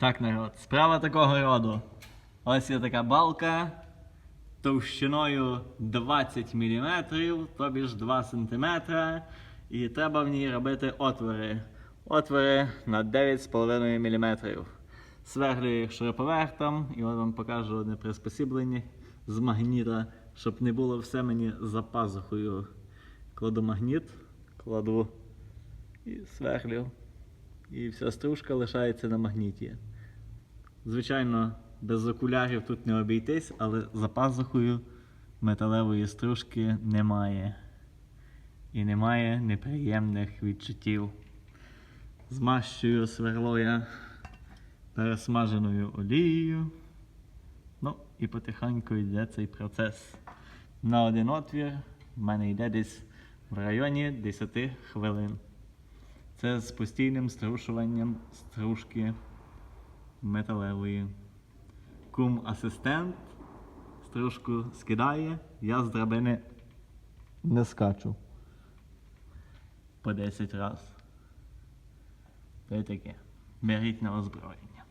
Так, народ, справа такого роду. Ось є така балка товщиною 20 мм, тобі ж 2 см. І треба в ній робити отвори. Отвори на 9,5 мм. Сверлюю шуруповертом, і от вам покажу одне приспосіблення з магніта, щоб не було все мені за пазухою. Кладу магніт, кладу і сверлю. І вся стружка лишається на магніті. Звичайно, без окулярів тут не обійтись, але за пазухою металевої стружки немає. І немає неприємних відчуттів. Змащую сверло я пересмаженою олією. Ну, і потихеньку йде цей процес. На один отвір в мене йде десь в районі 10 хвилин. Це з постійним струшуванням стружки металевої. Кум-асистент стружку скидає, я з драбини не скачу по 10 разів. Й таке. Беріть на озброєння.